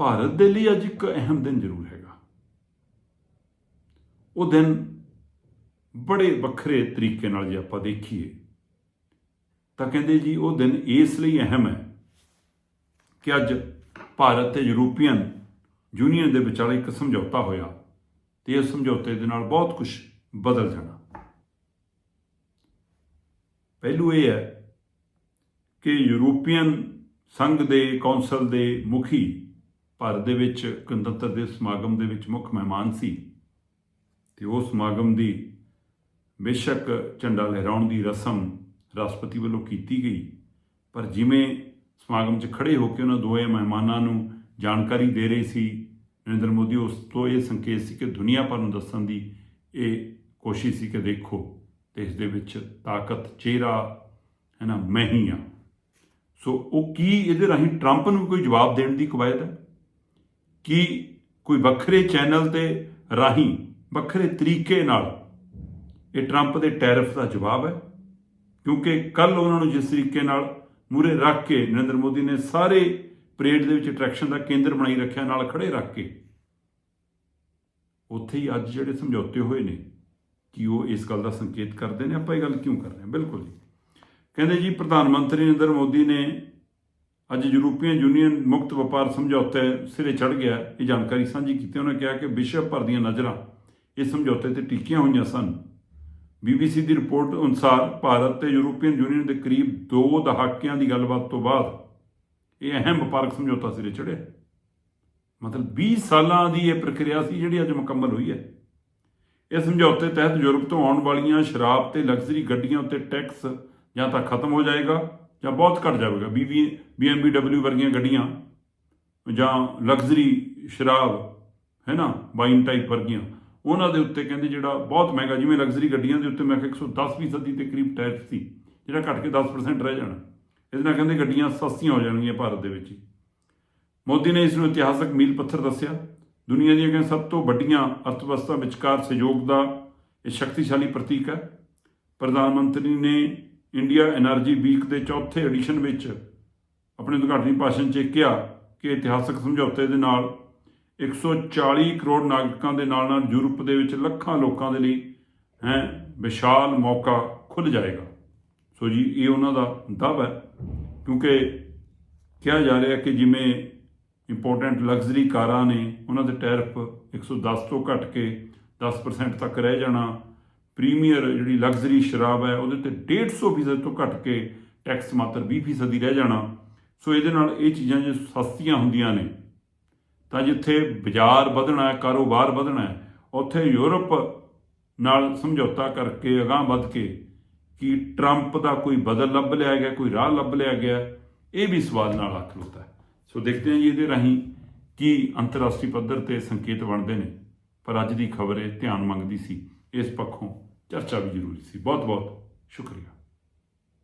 ਭਾਰਤ ਦੇ ਲਈ ਅੱਜ ਇੱਕ ਅਹਿਮ ਦਿਨ ਜ਼ਰੂਰ ਹੈਗਾ। ਉਹ ਦਿਨ ਬੜੇ ਵੱਖਰੇ ਤਰੀਕੇ ਨਾਲ ਜੇ ਆਪਾਂ ਦੇਖੀਏ, ਤਾਂ ਕਹਿੰਦੇ ਜੀ ਉਹ ਦਿਨ ਇਸ ਲਈ ਅਹਿਮ ਹੈ ਕਿ ਅੱਜ ਭਾਰਤ ਤੇ ਯੂਰੋਪੀਅਨ ਯੂਨੀਅਨ ਦੇ ਵਿਚਾਲੇ ਇੱਕ ਸਮਝੌਤਾ ਹੋਇਆ ਤੇ ਇਸ ਸਮਝੌਤੇ ਦੇ ਨਾਲ ਬਹੁਤ ਕੁਝ ਬਦਲ ਜਾਣਾ। ਪਹਿਲੂ ਇਹ ਹੈ ਕਿ ਯੂਰੋਪੀਅਨ ਸੰਘ ਦੇ ਕੌਂਸਲ ਦੇ ਮੁਖੀ ਭਾਰਤ ਦੇ ਵਿੱਚ, ਗਣਤੰਤਰ ਦੇ ਸਮਾਗਮ ਦੇ ਵਿੱਚ ਮੁੱਖ ਮਹਿਮਾਨ ਸੀ। ਤੇ ਉਹ ਸਮਾਗਮ ਦੀ ਬੇਸ਼ੱਕ ਝੰਡਾ ਲਹਿਰਾਉਣ ਦੀ ਰਸਮ ਰਾਸ਼ਟਰਪਤੀ ਵੱਲੋਂ ਕੀਤੀ ਗਈ। ਪਰ ਜਿਵੇਂ ਸਮਾਗਮ 'ਚ ਖੜੇ ਹੋ ਕੇ ਉਹਨਾਂ ਦੋਵੇਂ ਮਹਿਮਾਨਾਂ ਨੂੰ ਜਾਣਕਾਰੀ ਦੇ ਰਹੇ ਸੀ, ਨਰਿੰਦਰ ਮੋਦੀ, ਉਸ ਤੋਂ ਇਹ ਸੰਕੇਤ ਸੀ ਕਿ ਦੁਨੀਆ ਭਰ ਨੂੰ ਦੱਸਣ ਦੀ ਇਹ ਕੋਸ਼ਿਸ਼ ਸੀ ਕਿ ਦੇਖੋ, ਦੇਸ਼ ਦੇ ਵਿੱਚ ਤਾਕਤ, ਚਿਹਰਾ, ਹੈ ਨਾ, ਮੈਂ ਹੀ ਆ ਸੋ ਉਹ ਕੀ ਇਹਦੇ ਰਾਹੀਂ ਟਰੰਪ ਨੂੰ ਕੋਈ ਜਵਾਬ ਦੇਣ ਦੀ ਕਵਾਇਦ ਹੈ? ਕਿ ਕੋਈ ਵੱਖਰੇ ਚੈਨਲ ਤੇ ਰਾਹੀਂ, ਵੱਖਰੇ ਤਰੀਕੇ ਨਾਲ ਇਹ ਟਰੰਪ ਦੇ ਟੈਰਿਫ ਦਾ ਜਵਾਬ ਹੈ? ਕਿਉਂਕਿ ਕੱਲ ਉਹਨਾਂ ਨੂੰ ਜਿਸ ਤਰੀਕੇ ਨਾਲ ਮੂਰੇ ਰੱਖ ਕੇ ਨਰਿੰਦਰ ਮੋਦੀ ਨੇ ਸਾਰੇ ਪਰੇਡ ਦੇ ਵਿੱਚ ਅਟਰੈਕਸ਼ਨ ਦਾ ਕੇਂਦਰ ਬਣਾਈ ਰੱਖਿਆ, ਨਾਲ ਖੜੇ ਰੱਖ ਕੇ, ਉੱਥੇ ਹੀ ਅੱਜ ਜਿਹੜੇ ਸਮਝੌਤੇ ਹੋਏ ਨੇ ਕਿ ਉਹ ਇਸ ਗੱਲ ਦਾ ਸੰਕੇਤ ਕਰਦੇ ਨੇ, ਆਪਾਂ ਇਹ ਗੱਲ ਕਿਉਂ ਕਰ ਰਹੇ ਹਾਂ? ਬਿਲਕੁਲ ਜੀ। ਕਹਿੰਦੇ ਜੀ, ਪ੍ਰਧਾਨ ਮੰਤਰੀ ਨਰਿੰਦਰ ਮੋਦੀ ਨੇ ਅੱਜ ਯੂਰੋਪੀਅਨ ਯੂਨੀਅਨ ਮੁਕਤ ਵਪਾਰ ਸਮਝੌਤੇ ਸਿਰੇ ਚੜ ਗਿਆ। ਇਹ ਜਾਣਕਾਰੀ ਸਾਂਝੀ ਕੀਤੀ। ਉਹਨਾਂ ਕਿਹਾ ਕਿ ਵਿਸ਼ਵ ਭਰ ਦੀਆਂ ਨਜ਼ਰਾਂ ਇਸ ਸਮਝੌਤੇ ਤੇ ਟਿਕੀਆਂ ਹੋਈਆਂ ਸਨ। BBC ਦੀ ਰਿਪੋਰਟ ਅਨੁਸਾਰ ਭਾਰਤ ਤੇ ਯੂਰੋਪੀਅਨ ਯੂਨੀਅਨ ਦੇ ਕਰੀਬ 2 ਦਹਾਕਿਆਂ ਦੀ ਗੱਲਬਾਤ ਤੋਂ ਬਾਅਦ ਇਹ ਅਹਿਮ ਵਪਾਰਕ ਸਮਝੌਤਾ ਸਿਰੇ ਚੜਿਆ ਮਤਲਬ 20 ਸਾਲਾਂ ਦੀ ਇਹ ਪ੍ਰਕਿਰਿਆ ਸੀ ਜਿਹੜੀ ਅੱਜ ਮੁਕੰਮਲ ਹੋਈ ਹੈ। ਇਸ ਸਮਝੌਤੇ ਤਹਿਤ ਯੂਰਪ ਤੋਂ ਆਉਣ ਵਾਲੀਆਂ ਸ਼ਰਾਬ ਤੇ ਲਗਜ਼ਰੀ ਗੱਡੀਆਂ ਉੱਤੇ ਟੈਕਸ ਜਾਂ ਤਾਂ ਖਤਮ ਹੋ ਜਾਏਗਾ ਜਾਂ ਬਹੁਤ ਘਟ ਜਾਵੇਗਾ ਬੀਬੀ BMW ਵਰਗੀਆਂ ਗੱਡੀਆਂ ਜਾਂ ਲਗਜ਼ਰੀ ਸ਼ਰਾਬ, ਹੈ ਨਾ, ਵਾਈਨ ਟਾਈਪ ਵਰਗੀਆਂ, ਉਹਨਾਂ ਦੇ ਉੱਤੇ ਕਹਿੰਦੇ ਜਿਹੜਾ ਬਹੁਤ ਮਹਿੰਗਾ, ਜਿਵੇਂ ਲਗਜ਼ਰੀ ਗੱਡੀਆਂ ਦੇ ਉੱਤੇ ਮੈਂ ਕਿਹਾ 110 ਫੀਸਦੀ ਦੇ ਕਰੀਬ ਟੈਕਸ ਸੀ, ਜਿਹੜਾ ਘਟ ਕੇ 10% ਰਹਿ ਜਾਣਾ। ਇਹਦੇ ਨਾਲ ਕਹਿੰਦੇ ਗੱਡੀਆਂ ਸਸਤੀਆਂ ਹੋ ਜਾਣਗੀਆਂ ਭਾਰਤ ਦੇ ਵਿੱਚ ਮੋਦੀ ਨੇ ਇਸ ਨੂੰ ਇਤਿਹਾਸਕ ਮੀਲ ਪੱਥਰ ਦੱਸਿਆ। ਦੁਨੀਆ ਦੀਆਂ ਕਹਿੰਦੇ ਸਭ ਤੋਂ ਵੱਡੀਆਂ ਅਰਥਵਿਵਸਥਾ ਵਿਚਕਾਰ ਸਹਿਯੋਗ ਦਾ ਇਹ ਸ਼ਕਤੀਸ਼ਾਲੀ ਪ੍ਰਤੀਕ ਹੈ। ਪ੍ਰਧਾਨ ਮੰਤਰੀ ਨੇ ਇੰਡੀਆ એનર્ਜੀ ਵੀਕ ਦੇ ਚੌਥੇ ਐਡੀਸ਼ਨ ਵਿੱਚ ਆਪਣੇ ਉਦਘਾਟਨੀ ਭਾਸ਼ਣ 'ਚ ਕਿਹਾ ਕਿ ਇਤਿਹਾਸਕ ਸਮਝੌਤੇ ਦੇ ਨਾਲ 140 ਕਰੋੜ ਨਾਗਰਿਕਾਂ ਦੇ ਨਾਲ ਨਾਲ ਯੂਰਪ ਦੇ ਵਿੱਚ ਲੱਖਾਂ ਲੋਕਾਂ ਦੇ ਲਈ ਹੈ, ਵਿਸ਼ਾਲ ਮੌਕਾ ਖੁੱਲ ਜਾਏਗਾ। ਸੋ ਜੀ, ਇਹ ਉਹਨਾਂ ਦਾ ਦਬ ਹੈ, ਕਿਉਂਕਿ ਕਿਹਾ ਜਾ ਰਿਹਾ ਕਿ ਜਿਵੇਂ ਇੰਪੋਰਟੈਂਟ ਲਗਜ਼ਰੀ ਕਾਰਾਂ ਨੇ, ਉਹਨਾਂ ਦੇ ਟੈਰਿਫ 110 ਤੋਂ ਘਟ ਕੇ 10% ਤੱਕ ਰਹਿ ਜਾਣਾ ਪ੍ਰੀਮੀਅਰ ਜਿਹੜੀ ਲਗਜ਼ਰੀ ਸ਼ਰਾਬ ਹੈ, ਉਹਦੇ ਤੇ 150 ਫੀਸਦ ਤੋਂ ਘਟ ਕੇ ਟੈਕਸ ਮਾਤਰ 20 ਫੀਸਦ ਹੀ ਰਹਿ ਜਾਣਾ। ਸੋ ਇਹਦੇ ਨਾਲ ਇਹ ਚੀਜ਼ਾਂ ਜੇ ਸਸਤੀਆਂ ਹੁੰਦੀਆਂ ਨੇ, ਤਾਂ ਜਿੱਥੇ ਬਾਜ਼ਾਰ ਵਧਣਾ ਹੈ, ਕਾਰੋਬਾਰ ਵਧਣਾ ਹੈ, ਉੱਥੇ ਯੂਰਪ ਨਾਲ ਸਮਝੌਤਾ ਕਰਕੇ ਅਗਾਂਹ ਵੱਧ ਕੇ ਕਿ ਟਰੰਪ ਦਾ ਕੋਈ ਬਦਲ ਲੱਭ ਲਿਆ ਗਿਆ, ਕੋਈ ਰਾਹ ਲੱਭ ਲਿਆ ਗਿਆ, ਇਹ ਵੀ ਸਵਾਲ ਨਾਲ ਆ ਖਲੋਤਾ ਹੈ। ਸੋ ਦੇਖਦੇ ਹਾਂ ਜੀ ਇਹਦੇ ਰਾਹੀਂ ਕੀ ਅੰਤਰਰਾਸ਼ਟਰੀ ਪੱਧਰ ਤੇ ਸੰਕੇਤ ਬਣਦੇ ਨੇ, ਪਰ ਅੱਜ ਦੀ ਖਬਰ ਇਹ ਧਿਆਨ ਮੰਗਦੀ ਸੀ ਇਸ ਪੱਖੋਂ। ਚਰਚਾ ਵੀ ਜ਼ਰੂਰੀ ਸੀ ਬਹੁਤ ਬਹੁਤ ਸ਼ੁਕਰੀਆ